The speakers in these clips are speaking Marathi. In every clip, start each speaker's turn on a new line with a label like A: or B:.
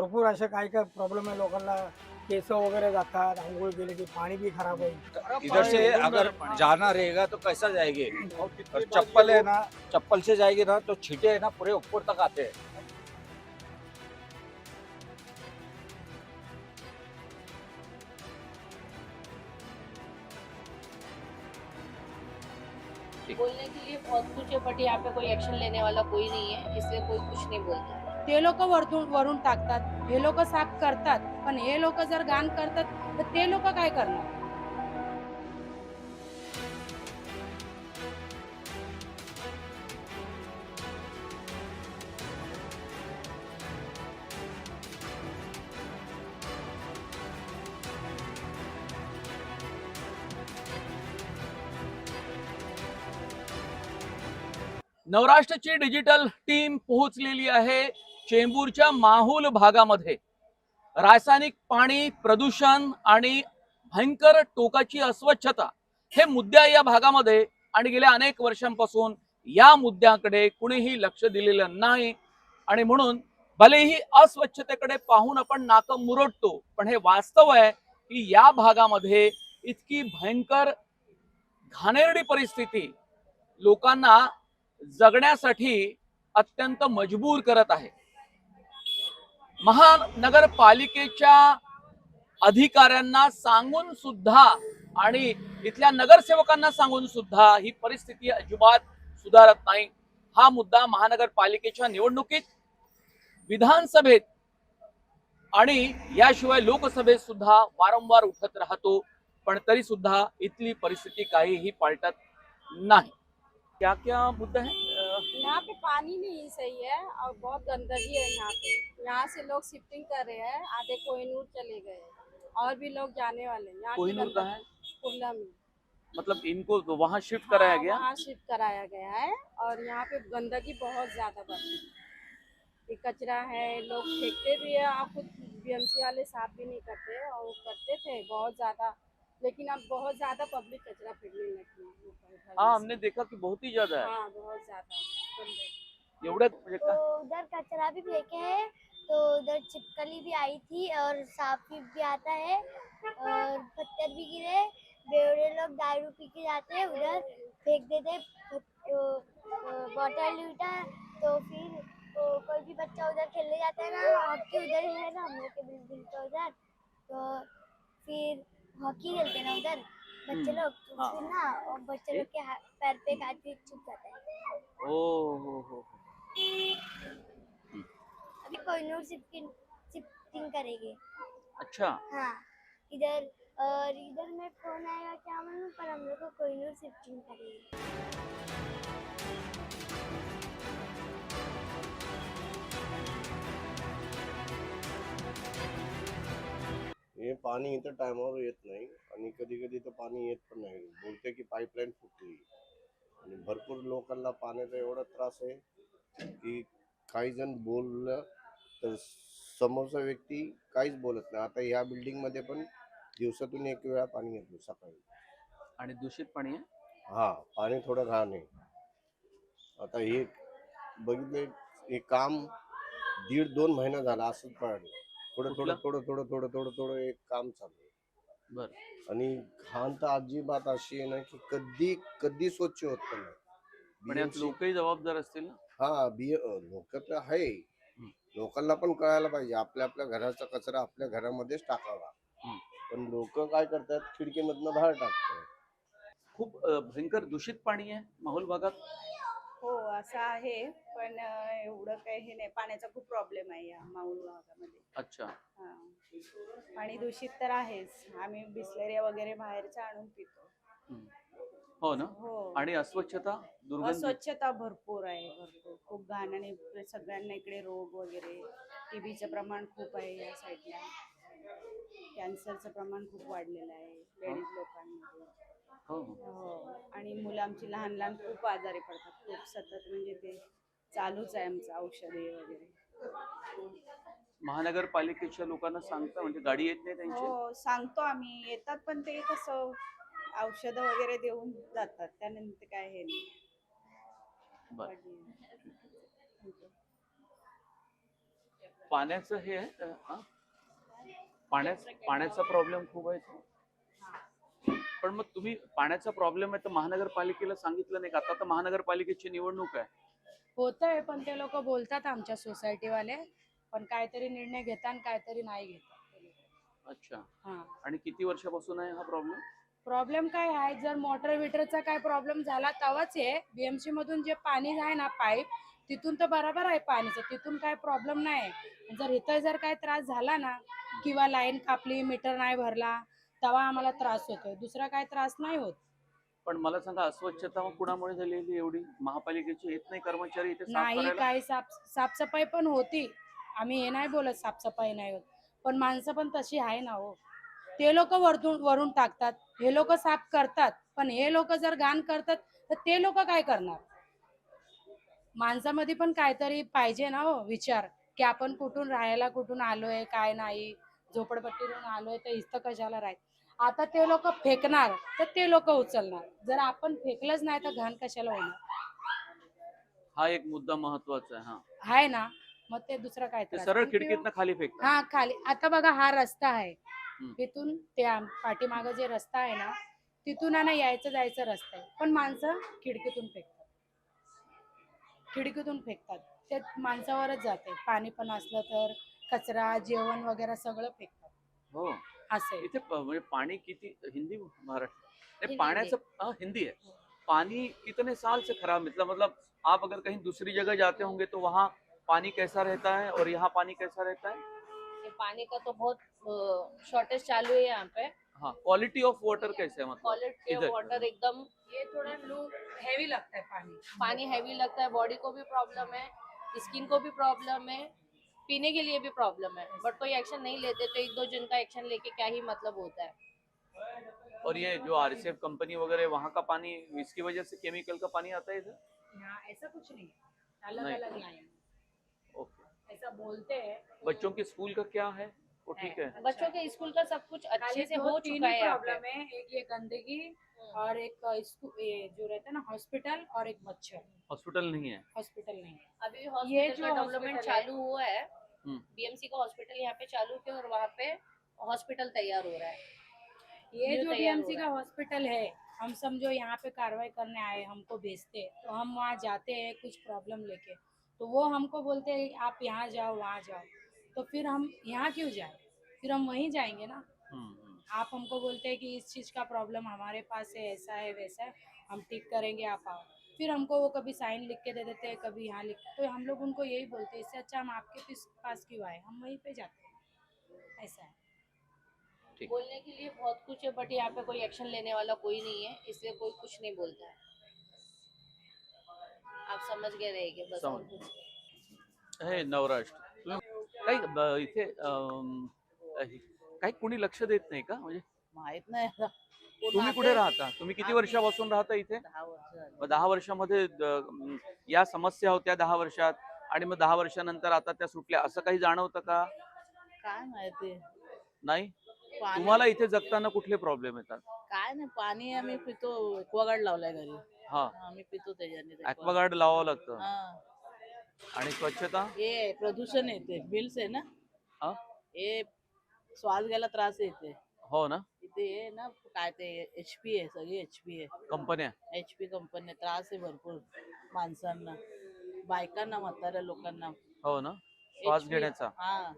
A: भरपूर अशा काय काय प्रॉब्लेम आहे. लोकांना केस वगैरे जातात आंघोळ केले की पाणी भी खराब आहे
B: इधर से अगर जाना रहेगा तो कैसा जाएँगे? और चप्पल है ना चप्पल से जाएगी ना तो छींटे है ना पूरे ऊपर तक आते हैं।
C: बोलने के लिए बहुत कुछ है बट यहाँ पे कोई एक्शन लेने वाला कोई नहीं है इसलिए कोई कुछ नहीं बोलता।
D: ते लोक वरतून वरून टाकतात. हे लोक साफ करतात. पण हे लोक जर घाण करतात तर ते लोक काय करणार?
E: नवराष्ट्रची डिजिटल टीम पोहोचलेली आहे. चेंबूरच्या माहूल भागामध्ये रासायनिक पाणी प्रदूषण आणि भयंकर टोकाची अस्वच्छता हे मुद्दे या भागामध्ये आणि गेल्या अनेक वर्षांपासून या मुद्द्याकडे कुणीही लक्ष दिलेलं नाही. आणि म्हणून भलेही अस्वच्छतेकडे पाहून आपण नाकं मुरडतो पण हे वास्तव आहे की या भागामध्ये इतकी भयंकर घाणेरडी परिस्थिती लोकांना जगण्यासाठी अत्यंत मजबूर करत आहे. महानगरपालिकेच्या अधिकाऱ्यांना सांगून सुद्धा आणि इथल्या नगरसेवकांना सांगून सुद्धा ही परिस्थिती अजिबात सुधारत नाही. हा मुद्दा महानगरपालिकेच्या निवडणुकीत विधानसभेत आणि याशिवाय लोकसभेत सुद्धा वारंवार उठत राहतो पण तरी सुद्धा इथली परिस्थिती काहीही पालटत नाही. क्या क्या मुद्दा है?
D: यहाँ पे पानी नहीं सही है और बहुत गंदगी है यहाँ पे। यहाँ से लोग शिफ्टिंग कर रहे हैं आधे कोहिनूर चले गए। और भी लोग जाने वाले हैं।
E: कोहिनूर कहाँ है?
D: कुल्ला में
E: मतलब इनको वहाँ शिफ्ट
D: हाँ, कराया
E: गया?
D: वहाँ शिफ्ट कराया गया है और यहाँ पे गंदगी बहुत ज़्यादा बढ़ है। कचरा है लोग फेंकते भी है। और खुद बीएमसी वाले साफ़ भी नहीं करते और वो करते थे बहुत ज़्यादा। लेकिन अब बहुत ज़्यादा पब्लिक कचरा फेंकने लगी है।
E: हाँ हमने देखा कि बहुत ही ज़्यादा है।
D: हाँ बहुत ज़्यादा
F: तो उधर कचरा भी फेंके है तो उधर छिपकली भी आई थी और सांप भी भी आता है और पत्थर भी गिरे बेवड़े लोग दारू पी के जाते हैं उधर फेंक देते बॉटल उठा तो फिर तो कोई भी बच्चा उधर खेलने जाता है ना हॉकी उधर ही है ना हम लोग के बिल्डिंग के उधर तो फिर हॉकी खेलते ना उधर बच्चे
E: हम्म,
F: लोग तो
E: हाँ।
F: फिर ना और बच्चे लोग के हाथ पैर पे हाथ भी छुप जाते है।
E: ओ हो हो.
F: अभी कोहिनूर शिफ्टिंग शिफ्टिंग करेंगे।
E: अच्छा।
F: हाँ इधर और इधर में फ़ोन आएगा क्या मालूम पर हम लोग को कोहिनूर शिफ्टिंग करेंगे।
G: हे पाणी इथं टायमावर येत नाही आणि कधी कधी तर पाणी येत पण नाही। बोलते की पाईपलाईन फुटली आणि भरपूर लोकांना पाण्याचा एवढा त्रास आहे की काही जण बोललं तर समोरचा व्यक्ती काहीच बोलत नाही. आता ह्या building मध्ये पण दिवसातून एक वेळा पाणी येतो सकाळी.
E: आणि दूषित पाणी आहे?
G: हा पाणी थोडं घाण आहे. आता हे बघितले हे काम दीड दोन महिना झाला असंच पडलं. थोडं थोडं थोडं थोडं थोडं थोडं थोडं एक काम चालू आहे.
E: बर.
G: आणि घाण तर अजिबात अशी आहे ना की कधी कधी स्वच्छ होत पण
E: पण यात
G: नाही
E: लोकही जबाबदार असतील ना?
G: हा बी लोक तर आहे. लोकांना पण कळायला पाहिजे. आपल्या आपल्या घराचा कचरा आपल्या घरामध्येच टाकावा.
E: हम्म.
G: पण लोक काय करतात? खिडकीमधनं बाहेर टाकतात.
E: खूप अ, भयंकर दूषित पाणी आहे माहूल भागात.
H: हो असं आहे. पण एवढं काही हे नाही. पाण्याचा खूप प्रॉब्लेम आहे या माऊल भागामध्ये.
E: अच्छा.
H: हा. पाणी दूषित तर आहेच. आम्ही बिस्लेरिया वगैरे बाहेरचं आणून पितो.
E: हम्म. हो ना?
H: हो.
E: आणि अस्वच्छता? दुर्गंधी?
H: अस्वच्छता भरपूर आहे भरपूर. खूप घाण आणि सगळ्यांना इकडे रोग वगैरे. टीबीचं प्रमाण खूप आहे या साईडला कॅन्सरचं प्रमाण खूप वाढलेलं आहे. लेडीज लोकांमध्ये.
E: हो. हो.
H: आणि मुलं आमची लहान लहान खूप आजारी पडतात. खूप सतत म्हणजे ते चालूच आहे आमचं औषधे वगैरे.
E: महानगरपालिकेच्या लोकांना सांगता म्हणजे गाडी येत नाही त्यांची?
H: हो सांगतो आम्ही. येतात पण ते कसं औषधं वगैरे देऊन जातात. त्यानंतर काय हे नाही.
E: बर. पाण्याचं हे आहे अं, हा? पाण्याचा पाण्याचा प्रॉब्लेम खूप आहे? पण मग तुम्ही पाण्याचा प्रॉब्लेम आहे तर महानगरपालिकेला सांगितलं नाही का? आता तर महानगरपालिकेची निवडणूक आहे.
D: होत आहे पण ते लोक बोलतात आमच्या सोसायटीवाले पण काहीतरी निर्णय घेतात आणि काहीतरी नाही घेतात
E: अच्छा.
D: हा.
E: आणि किती वर्षापासून आहे हा प्रॉब्लेम
D: प्रॉब्लेम काय आहे? जर मोटर विटरचा काय प्रॉब्लेम झाला तेव्हाच आहे बीएमसी मधून जे पाणी आहे ना पाईप तिथून तर बरोबर आहे पाणीचं. तिथून काय प्रॉब्लेम नाही. जर इथं जर काय त्रास झाला ना किंवा लाईन कापली मीटर नाही भरला तेव्हा आम्हाला त्रास होतोय. दुसरा काय त्रास नाही होत.
E: पण मला सांगा अस्वच्छता मग कुणामुळे झालेली एवढी? महापालिकेचे येत नाही कर्मचारी इथे साफ
D: नाही
E: करायला?
D: काही साफ साफसफाई पण होती. आम्ही हे नाही बोलत साफसफाई नाही होत. पण माणसं पण तशी आहे ना हो. ते लोक वरतून वरून टाकतात. हे लोक साफ करतात. पण हे लोक जर घाण करतात तर ते लोक काय करणार? माणसामध्ये पण काहीतरी पाहिजे ना हो विचार. की आपण कुठून राहायला कुठून आलोय काय नाही? झोपडपट्टीवरून आलोय तर इथं कशाला राहाय आता ते लोक फेकणार तर ते लोक उचलणार. जर आपण फेकलंच नाही तर घाण कशाला होणार?
E: हा एक मुद्दा महत्त्वाचा आहे हा.
D: आहे ना? मग ते दुसरं काय
E: ते
D: त्रास
E: सरळ
D: नाही.
E: खिडकीतनं खाली फेकतात.
D: हा खाली. आता बघा हा रस्ता आहे. तिथून ते आम- पाठीमागं जे रस्ता आहे ना तिथून आहे ना यायचं जायचं रस्ता आहे. पण माणसं खिडकीतून फेकतात. खिडकीतून फेकतात. ते माणसावरच जाते. पाणी पण असलं तर कचरा जेवण वगैरे सगळं फेकतात.
E: हो.
D: असं आहे.
E: इथे प- म्हणजे पाणी किती हिंदी महाराष्ट्र. नहीं,
C: हिंदी,
E: पाण्याचं हाँ, हिंदी है पानी कितने साल से खराब मतलब मतलब आप अगर कहीं दूसरी जगह जाते होंगे तो वहाँ पानी कैसा रहता है और यहाँ पानी कैसा रहता है?
C: ये पानी का तो बहुत शॉर्टेज चालू है यहाँ पे।
E: हाँ क्वालिटी ऑफ़ वाटर कैसे है मतलब?
C: क्वालिटी
E: इधर।
C: वाटर एकदम
D: ये थोड़ा लो हैवी लगता है पानी।
C: पानी हैवी लगता है बॉडी को भी प्रॉब्लम है स्किन को भी प्रॉब्लम है। पीने के लिए भी प्रॉब्लम है बट कोई एक्शन नहीं लेते तो एक दो जन का एक्शन लेके क्या ही मतलब होता है।
E: और ये जो आरसीएफ कंपनी वगैरह वहाँ का पानी इसकी वजह से केमिकल का पानी आता है इधर?
D: ऐसा कुछ नहीं है अलग
E: नहीं।
D: अलग लाइन
E: ओके।
D: ऐसा बोलते हैं।
E: बच्चों के स्कूल का क्या है? वो ठीक है।
C: बच्चों के स्कूल का सब कुछ अच्छे से हो चुका
D: है प्रॉब्लम है एक ये गंदगी और एक ये जो रहता है ना हॉस्पिटल और एक मच्छर।
E: हॉस्पिटल नहीं है।
D: हॉस्पिटल नहीं है।
C: अभी
D: ये जो
C: डेवलपमेंट चालू हुआ है। बीएमसी का हॉस्पिटल यहाँ पे चालू किया और वहाँ पे हॉस्पिटल तैयार हो रहा है।
D: ये
C: जो
D: बीएमसी का हॉस्पिटल है हम समझो यहाँ पे कार्रवाई करने आए हमको भेजते तो हम वहाँ जाते हैं कुछ प्रॉब्लम लेके तो वो हमको बोलते हैं आप यहाँ जाओ वहाँ जाओ। तो फिर हम यहाँ क्यों जाए? फिर हम वहीं जाएँगे ना?
E: हम्म, हम्म।
D: आप हमको बोलते हैं कि इस चीज़ का प्रॉब्लम हमारे पास है ऐसा है वैसा है हम ठीक करेंगे आप आओ। फिर हमको वो कभी साइन लिख के दे देते हैं कभी यहाँ लिख तो हम लोग उनको यही बोलते हैं इससे अच्छा हम आपके पास क्यों आए? हम वहीं पे जाते हैं। ऐसा है।
C: बोलने के लिए बहुत कुछ है बट यहाँ पे कोई एक्शन लेने वाला कोई नहीं है इसलिए कोई कुछ नहीं बोलता है। आप समझ गए रहेंगे बस.
E: हे नवराष्ट्र काही इथे काही कुणी लक्ष देत नाही का? म्हणजे
H: माहित नाही
E: तुम्ही? कुठे राहता? तुम्ही किती वर्षापासून राहता इथे?
H: दहा वर्ष झाली.
E: मग दहा वर्षामध्ये द- या समस्या होत्या दहा वर्षात आणि मग दहा वर्षानंतर आता त्या सुटल्या. असं काही जाणवतं का?
H: काय माहिती.
E: नाही?
H: पाणी-
E: तुम्हाला इथे जगताना कुठले प्रॉब्लेम येतात?
H: काय नाही पाणी आम्ही पितो एक्वागार्ड लावलाय घरी.
E: हा.
H: आम्ही पितो त्याच्याने ते
E: ऍक्वागार्ड लावावं लागतं.
H: हा.
E: आणि स्वच्छता?
H: हे प्रदूषण येते बिल्स आहे ना?
E: हा?
H: हे श्वास घ्यायला त्रास येते
E: हो ना?
H: इथे हे ना काय ते एच पी आहे सगळी एच पी आहे.
E: कंपन्या?
H: एच पी कंपनी त्रास आहे भरपूर माणसांना बायकांना म्हाताऱ्या लोकांना.
E: हो ना? श्वास
H: HP
E: घेण्याचा.
H: हा.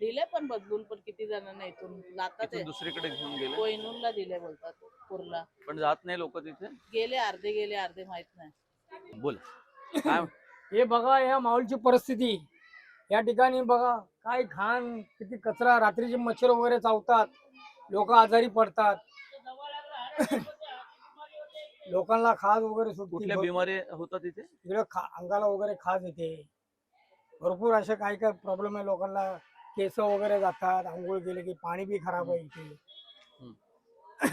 H: दिले पण बदलून पण किती जणांना इथून जातात
E: इथून दुसरीकडे घेऊन गेले?
H: कोहिनूरला दिले बोलतात कुर्ला
E: पण जात नाही लोक तिथे?
H: गेले अर्धे गेले अर्धे माहीत नाही.
E: बोल. काय?
A: हे बघा या माहोलची परिस्थिती. या ठिकाणी बघा काय घाण किती कचरा रात्रीचे मच्छर वगैरे चावतात. लोक आजारी पडतात. लोकांना खाज वगैरे सुटते
E: कुठल्या बिमारी होतात तिथे?
A: इकडे खा अंगाला वगैरे खाज येते. भरपूर असे काही काही प्रॉब्लेम आहे लोकांना. केस वगैरे जातात आंघोळ केले की पाणी बी खराब आहे इथे.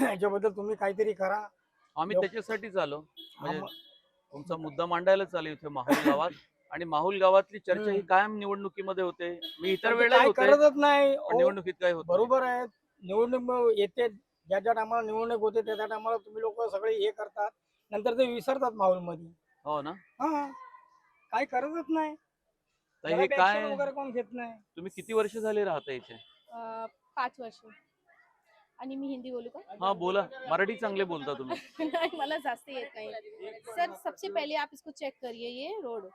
A: याच्याबद्दल तुम्ही काहीतरी करा.
E: आम्ही
A: लोक-
E: त्याच्यासाठीच आलो. म्हणजे
A: आम-
E: तुमचा मुद्दा मांडायला चालू इथे माहुल गावात. आणि माहुल गावातली चर्चा ही
A: हम्म.
E: कायम निवडणुकीमध्ये होते. मी इतर
A: पण ते
E: वेळेला
A: काय
E: होते
A: करतच नाही.
E: पण
A: अहो,
E: निवडणुकीत काय होत
A: बरोबर आहे. निवडणूक येते ज्या ज्या टायमाला निवडणूक होते त्या त्या टायमाला तुम्ही लोक सगळे हे करतात. नंतर ते विसरतात माहोलमध्ये
E: हो ना?
A: हा. काय करतच नाही.
E: तर हे काय
A: action वगैरे कोण घेत नाही.
E: तुम्ही किती वर्ष झाले राहता इथे?
I: अ, पाच वर्ष. आणि मी हिंदी बोलू का?
E: हा बोला. मराठी चांगले बोलता तुम्ही.
I: नहीं मला जास्त येत नहीं. सर सबसे पहले आप इसको चेक करिए ये रोड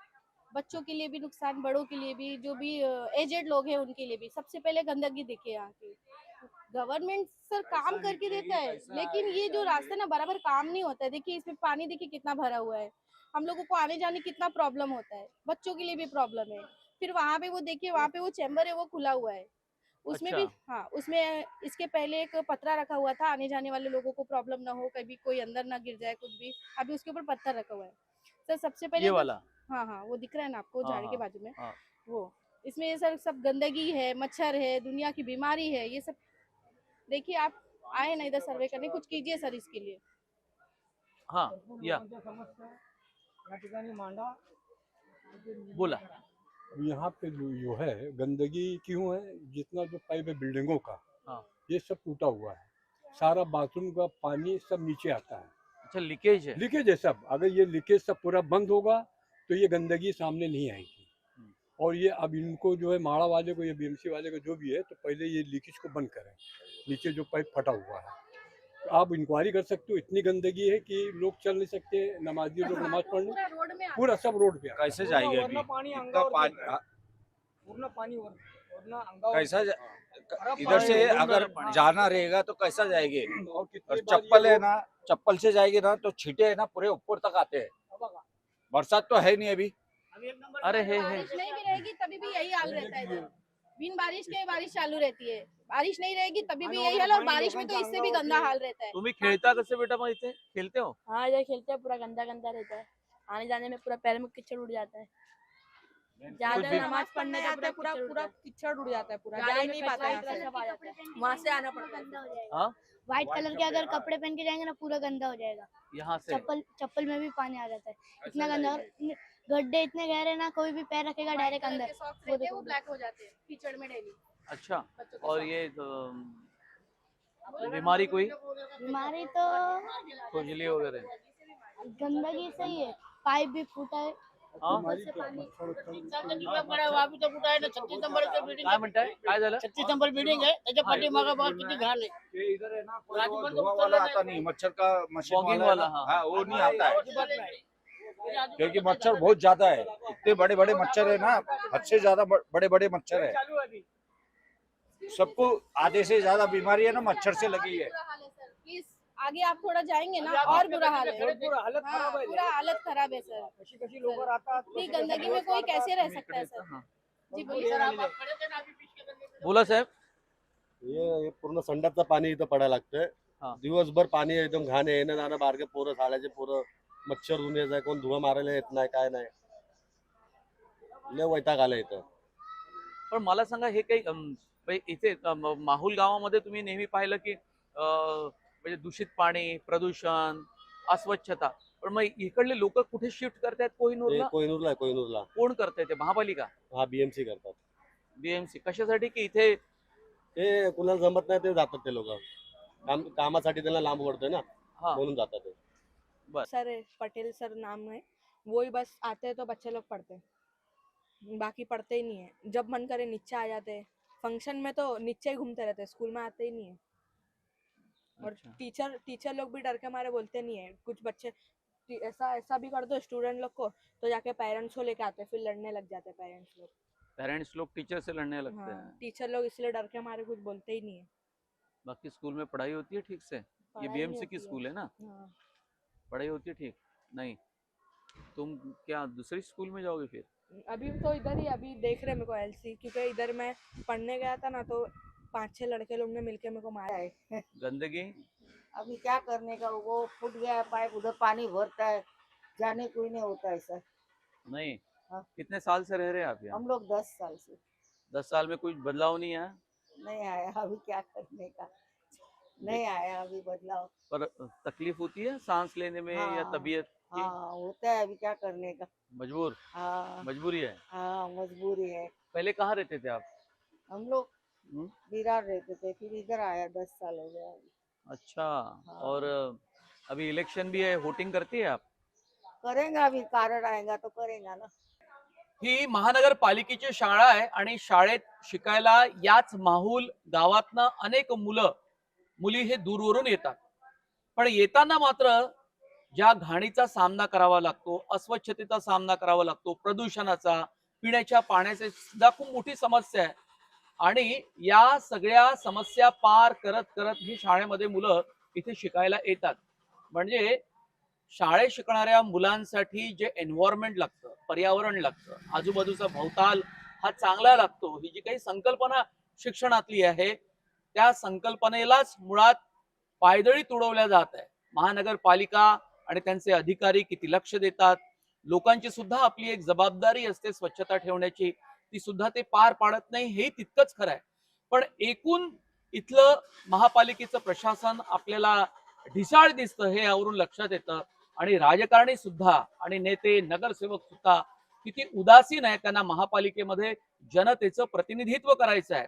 I: बच्चों के लिए भी नुकसान बड़ों के लिए भी जो भी एजेड लोग हैं उनके लिए भी. सबसे पहले गंदगी दिखे यहाँ की. गवर्नमेंट सर काम करके देता है लेकिन ये जो रास्ता ना बराबर काम नहीं होता है। देखिए इसमें पानी देखिए कितना भरा हुआ है। हम लोगों को आने जाने कितना प्रॉब्लम होता है। बच्चों के लिए भी प्रॉब्लम है। फिर वहाँ पे वो देखिए वहाँ पे वो चैम्बर है वो खुला हुआ है। उसमें भी
E: अच्छा।
I: हाँ उसमें इसके पहले एक पतरा रखा हुआ था आने जाने वाले लोगों को प्रॉब्लम ना हो कभी कोई अंदर ना गिर जाए कुछ भी अभी उसके ऊपर पत्थर रखा हुआ है। सर सबसे पहले
E: ये
I: तो-
E: वाला?
I: हाँ हाँ वो दिख रहा है ना आपको
E: हाँ,
I: झाड़ी के
E: हाँ,
I: बाजू में?
E: हाँ।
I: वो। इसमें सर सब गंदगी है मच्छर है दुनिया की बीमारी है ये सब देखिए आप आए ना इधर सर्वे करने कुछ कीजिए सर इसके लिए।
E: हा या। बोला।
J: यहाँ पे जो जो है गंदगी क्यों है? जितना जो पाइप है बिल्डिंगों का
E: हाँ।
J: ये सब टूटा हुआ है। सारा बाथरूम का पानी सब नीचे आता है।
E: अच्छा लीकेज है।
J: लीकेज है सब। अगर ये लीकेज सब पूरा बंद होगा तो ये गंदगी सामने नहीं आएगी। और ये अब इनको जो है माड़ा वाले को या बीएमसी वाले को जो भी है तो पहले ये लीकेज को बंद करें। नीचे जो पाइप फटा हुआ है। तो आप इंक्वायरी कर सकते हो इतनी गंदगी है कि लोग चल नहीं सकते नमाजी लोग नमाज़ पढ़ने
I: पूरा रोड में आता
J: पूरा सब रोड पे
B: कैसे जाएँगे अभी? पानी
A: वर वरनं अंगावर
B: कैसा इधर से अगर जाना रहेगा तो कैसा जाएँगे?
J: और
B: चप्पल है ना चप्पल से जाएगी ना तो छीटे है ना पूरे ऊपर तक आते हैं। बरसात तो है नहीं अभी।
E: अरे हे हे।
I: बारिश नहीं भी रहेगी तभी भी यही हाल रहता है बिन बारिश के बारिश चालू रहती है। बारिश नहीं रहेगी तभी भी यही हाल और बारिश में तो इससे भी गंदा हाल रहता है।
E: तुम्ही खेळता कसे बेटा मग इथे खेलते हो?
K: हाँ इधर खेलते हैं पूरा गंदा गंदा रहता है। आने जाने में पूरा पैर में कीचड़ उड़ जाता है। ज़्यादा नमाज़ पढ़ने जाते हैं पूरा पूरा कीचड़ उड़ जाता है। पूरा। जा नहीं पाता वहाँ से आना पड़ता है।
E: हाँ
F: व्हाइट कलर के अगर कपड़े पहन के जाएँगे ना पूरा गंदा हो जाएगा।
E: यहाँ से।
F: चप्पल चप्पल में भी पानी आ जाता है। इतना गंदा गड्ढे इतने गहरे ना कोई भी पैर रखेगा डायरेक्ट अंदर। वो
I: ब्लैक हो जाते हैं कीचड़ में डेली
E: अच्छा और ये तो, बीमारी कोई?
F: बीमारी तो
E: खुजली वगैरह।
F: गंदगी सही है पाइप भी फूटा है।
E: हाँ?
L: छत्तीस नंबर बिल्डिंग है।
E: है
B: हाँ, तो- है ना। मच्छर का मशीन वाला हाँ। वो नहीं आता है। क्योंकि मच्छर बहुत ज़्यादा है। इतने बड़े बड़े मच्छर है ना हद से ज़्यादा बड़े बड़े मच्छर है. सबको आधे से ज़्यादा बीमारी है ना मच्छर से लगी है।
I: बुरा है सर प्लीज़ आगे आप थोड़ा जाएँगे ना और बुरा हाल है।
A: हालत
I: हाँ, पूरा हालत खराब है सर।
A: कशी कशी लोक
I: इतनी गंदगी में कोई. कैसे रह सकता है सर?
E: हाँ.
I: जी बोलिए।
L: ते गंदे
E: बोला साहेब।
G: हे हे पूर्ण संडासचं पाणी इथं पडायला लागतंय
E: हा.
G: दिवसभर पाणी एकदम घाण येणं जाणं बारके पोरं शाळेचे पोरं मच्छर धुवून यायचं कोण धुवा मारायला येत नाही काय नाही. लय वैताग आला इथं.
E: पण मला सांगा हे काही अम, म्हणजे इथे अम, माहुल गावामध्ये तुम्ही नेहमी पाहिलं की अं, म्हणजे दूषित पाणी प्रदूषण अस्वच्छता. पण मग इकडले लोक कुठे शिफ्ट करतायत
G: ते
E: कोहिनूरला
G: कोहिनूरला आहे कोहिनूरला.
E: कोण करताय ते? महापालिका?
G: हा बीएमसी करतात.
E: बीएमसी कशासाठी की इथे
G: ते कुणाला जमत नाही ते जातात ते लोक. काम कामासाठी त्यांना लांब पडतोय ना.
E: हा.
G: म्हणून जातात ते.
K: सर पटेल सर नाम है। वो ही बस आते हैं तो बच्चे लोग पढ़ते हैं। बाकी पढ़ते ही नहीं है। जब मन करे नीचे आ जाते हैं। फ़ंक्शन में तो नीचे ही घूमते रहते हैं। स्कूल में आते ही नहीं है। और
E: अच्छा.
K: टीचर टीचर लोग भी डर के मारे बोलते नहीं है। कुछ बच्चे ऐसा ऐसा भी कर दो स्टूडेंट लोग को तो जाके पेरेंट्स को लेके आते हैं। फिर लड़ने लग जाते हैं पेरेंट्स लोग।
E: पेरेंट्स लोग टीचर से लड़ने लगते
K: हाँ
E: हैं।
K: टीचर लोग इसलिए डर के मारे कुछ बोलते ही नहीं है।
E: बाकी स्कूल में पढ़ाई होती है ठीक से? ये बीएमसी की स्कूल है ना?
K: हाँ।
E: पढ़ाई होती है ठीक। नहीं। तुम क्या दूसरी स्कूल में जाओगे फिर?
K: अभी तो इधर ही अभी देख रहे मेरे को एलसी क्योंकि इधर मैं पढ़ने गया था ना तो पाँच छह लड़के लोग ने मिलके मेरे को मारा है।
E: गंदगी?
L: अभी क्या करने का वो फूट गया है पाइप उधर पानी भरता है जाने कोई नहीं होता है सर।
E: नहीं?
L: हाँ।
E: कितने साल से रह रहे हैं आप यहाँ?
L: हम लोग दस साल से।
E: दस साल में कुछ बदलाव नहीं आया?
L: नहीं आया अभी क्या करने का। नहीं आया अभी बदलाव।
E: पर तकलीफ होती है सांस लेने में या
L: हाँ।
E: तबीयत की?
L: हाँ होता है अभी क्या करने का।
E: मजबूर?
L: हाँ।
E: मजबूरी है?
L: हाँ मजबूरी है।
E: पहले कहाँ रहते थे आप?
L: हम लोग? विरार रहते थे फिर इधर आया दस साल हो गया।
E: अच्छा
L: हाँ।
E: और अभी इलेक्शन भी है वोटिंग करती है आप?
L: करेंगे अभी कारण आएगा तो करेंगे ना।
E: ही महानगरपालिकेची शाळा आहे आणि शाळेत शिकायला याच माहूल गावातनं अनेक मुलं मुली हे दूरवरून येतात. पण येताना मात्र ज्या घाणीचा सामना करावा लागतो अस्वच्छतेचा सामना करावा लागतो प्रदूषणाचा पिण्याच्या पाण्याची सुद्धा खूप मोठी समस्या आहे. आणि या सगळ्या समस्या पार करत करत ही शाळेमध्ये मुलं इथे शिकायला येतात. म्हणजे शाळेत शिकणाऱ्या मुलांसाठी जे एन्व्हायरमेंट लागतं पर्यावरण लागतं आजूबाजूचा भोवताल हा चांगला लागतो ही जी काही संकल्पना शिक्षणातली आहे त्या संकल्पनेलाच मुळात पायदळी तुडवल्या जात आहे. महानगरपालिका आणि त्यांचे अधिकारी किती लक्ष देतात? लोकांची सुद्धा आपली एक जबाबदारी असते स्वच्छता ठेवण्याची. ती सुद्धा ते पार पाडत नाही हे तितकंच खरं आहे. पण एकूण इथलं महापालिकेचं प्रशासन आपल्याला ढिसाळ दिसतं हे यावरून लक्षात येतं. आणि राजकारणी सुद्धा आणि नेते नगरसेवक सुद्धा किती उदासीन आहे त्यांना महापालिकेमध्ये जनतेचं प्रतिनिधित्व करायचं आहे.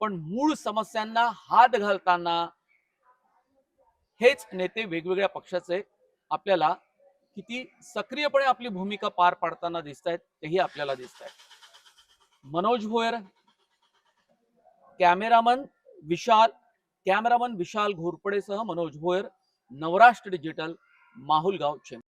E: पण मूळ समस्यांना हात घालताना हेच नेते वेगवेगळ्या पक्षाचे आपल्याला किती सक्रियपणे आपली भूमिका पार पाडताना दिसत आहेत तेही आपल्याला दिसत आहेत मनोज भोयर कॅमेरामन विशाल कॅमेरामन विशाल घोरपडेसह मनोज भोयर नवराष्ट्र डिजिटल माहुलगाव चेंबूर.